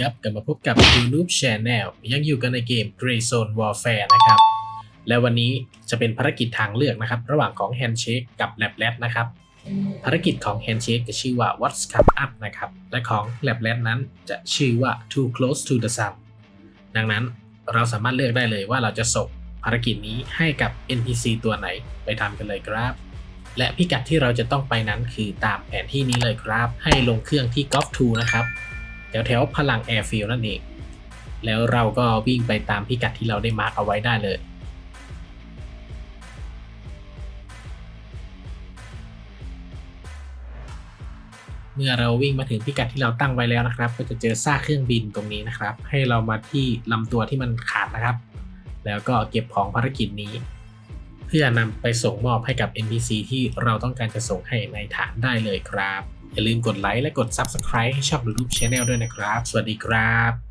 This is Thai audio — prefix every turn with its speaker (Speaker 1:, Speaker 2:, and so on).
Speaker 1: ครับกลับมาพบกับ YouTube Channel ยังอยู่กันในเกม Grey Zone Warfare นะครับ และวันนี้จะเป็นภารกิจทางเลือกนะครับ ระหว่างของ Handshake กับ Lab l a t นะครับ ภารกิจของ Handshake จะชื่อว่า What's Come Up นะครับ และของ Lab l a t นั้นจะชื่อว่า Too Close to the Sun ดังนั้นเราสามารถเลือกได้เลยว่าเราจะส่งภารกิจนี้ให้กับ NPC ตัวไหนไปทำกันเลยครับและพิกัดที่เราจะต้องไปนั้นคือตามแผนที่นี้เลยครับ ให้ลงเครื่องที่ Golf 2 นะครับ แถวแถวๆพลังแอร์ฟิลนั่นเอง แล้วเราก็วิ่งไปตามพิกัดที่เราได้มาร์กเอาไว้ได้เลย เมื่อเราวิ่งมาถึงพิกัดที่เราตั้งไว้แล้วนะครับ ก็จะเจอซากเครื่องบินตรงนี้นะครับ ให้เรามาที่ลำตัวที่มันขาดนะครับ แล้วก็เก็บของภารกิจนี้เพื่อนำไปส่งมอบให้กับ NPC ที่เราต้องการจะส่งให้ในฐานได้เลยครับ อย่าลืมกดไลค์และกด Subscribe ให้ช่อง YouTube Channel ด้วยนะครับ สวัสดีครับ